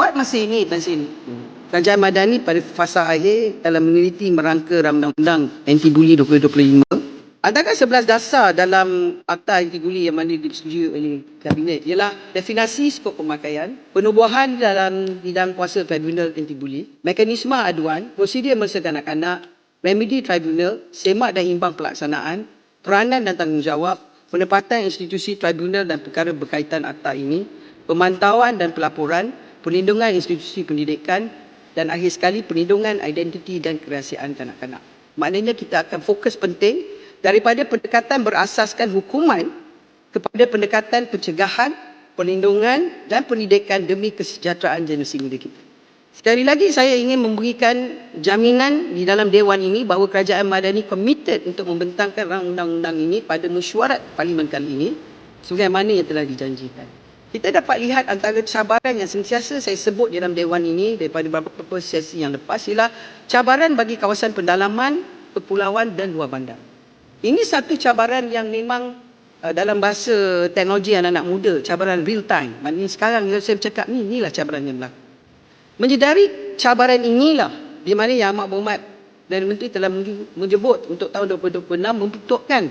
Buat masa ini, Tan Sin, Kerajaan Madani pada fasa akhir dalam meneliti merangka Rang Undang Anti Buli 2025 Antara 11 dasar dalam Akta Anti Buli yang mana disetujui oleh Kabinet ialah definasi skop pemakaian, penubuhan dalam bidang kuasa tribunal anti buli, mekanisme aduan, prosedur melesa kanak-kanak, remedi tribunal, semak dan imbang pelaksanaan, peranan dan tanggungjawab, penempatan institusi tribunal dan perkara berkaitan akta ini, pemantauan dan pelaporan, perlindungan institusi pendidikan dan akhir sekali perlindungan identiti dan kerahsiaan kanak-kanak. Maknanya kita akan fokus penting daripada pendekatan berasaskan hukuman kepada pendekatan pencegahan, perlindungan dan pendidikan demi kesejahteraan generasi muda kita. Sekali lagi saya ingin memberikan jaminan di dalam Dewan ini bahawa Kerajaan Madani komited untuk membentangkan undang-undang ini pada mesyuarat Parlimen kali ini sebagaimana yang telah dijanjikan. Kita dapat lihat antara cabaran yang sentiasa saya sebut dalam Dewan ini daripada beberapa sesi yang lepas ialah cabaran bagi kawasan pendalaman, kepulauan dan luar bandar. Ini satu cabaran yang memang uh, dalam bahasa teknologi anak-anak muda, cabaran real time. Maknanya sekarang yang saya bercakap ni, inilah cabaran yang berlaku. Menyedari cabaran inilah di mana Yang Amat Berhormat dan Menteri telah menyebut untuk tahun 2026 membentukkan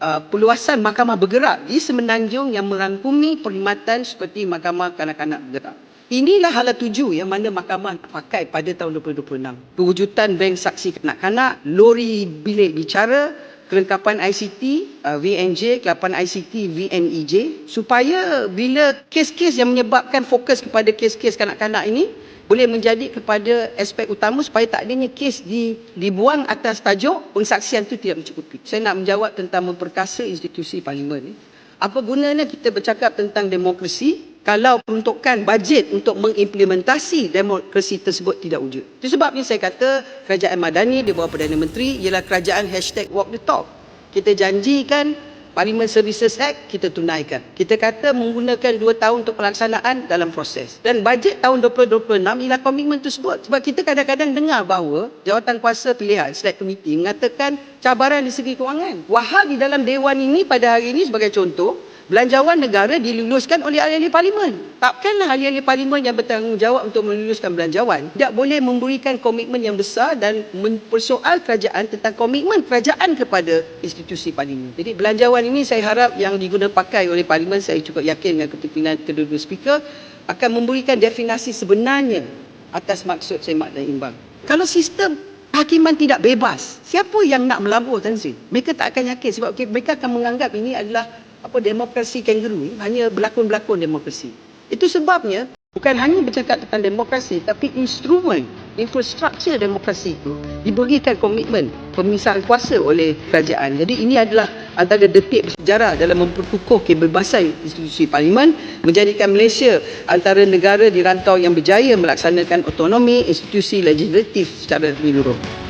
uh, peluasan mahkamah bergerak di semenanjung yang merangkumi perkhidmatan seperti mahkamah kanak-kanak bergerak. Inilah hala tuju yang mana mahkamah pakai pada tahun 2026. Pewujudan bank saksi kanak-kanak, lori bilik bicara, kelengkapan ICT, uh, VNJ, kelengkapan ICT, VNEJ supaya bila kes-kes yang menyebabkan fokus kepada kes-kes kanak-kanak ini boleh menjadi kepada aspek utama supaya tak adanya kes di, dibuang atas tajuk pengsaksian itu tidak mencukupi. Saya nak menjawab tentang memperkasa institusi parlimen. Apa gunanya kita bercakap tentang demokrasi kalau peruntukan bajet untuk mengimplementasi demokrasi tersebut tidak wujud. Itu sebabnya saya kata kerajaan madani di bawah Perdana Menteri ialah kerajaan hashtag walk the talk. Kita janjikan Parliament Services Act kita tunaikan. Kita kata menggunakan 2 tahun untuk pelaksanaan dalam proses. Dan bajet tahun 2026 ialah komitmen tersebut. Sebab kita kadang-kadang dengar bahawa jawatan kuasa pilihan Select Committee mengatakan cabaran di segi kewangan. Wahal di dalam Dewan ini pada hari ini sebagai contoh, belanjawan negara diluluskan oleh ahli-ahli parlimen. Takkanlah ahli-ahli parlimen yang bertanggungjawab untuk meluluskan belanjawan tidak boleh memberikan komitmen yang besar dan mempersoal kerajaan tentang komitmen kerajaan kepada institusi parlimen. Jadi belanjawan ini saya harap yang diguna pakai oleh parlimen saya cukup yakin dengan kepimpinan kedua-dua speaker akan memberikan definasi sebenarnya atas maksud semak dan imbang. Kalau sistem hakiman tidak bebas, siapa yang nak melabur Tan Sri? Mereka tak akan yakin sebab mereka akan menganggap ini adalah apa demokrasi kangaroo hanya berlakon-berlakon demokrasi. Itu sebabnya bukan hanya bercakap tentang demokrasi tapi instrumen infrastruktur demokrasi itu diberikan komitmen pemisahan kuasa oleh kerajaan. Jadi ini adalah antara detik bersejarah dalam memperkukuh kebebasan institusi parlimen menjadikan Malaysia antara negara di rantau yang berjaya melaksanakan otonomi institusi legislatif secara menyeluruh.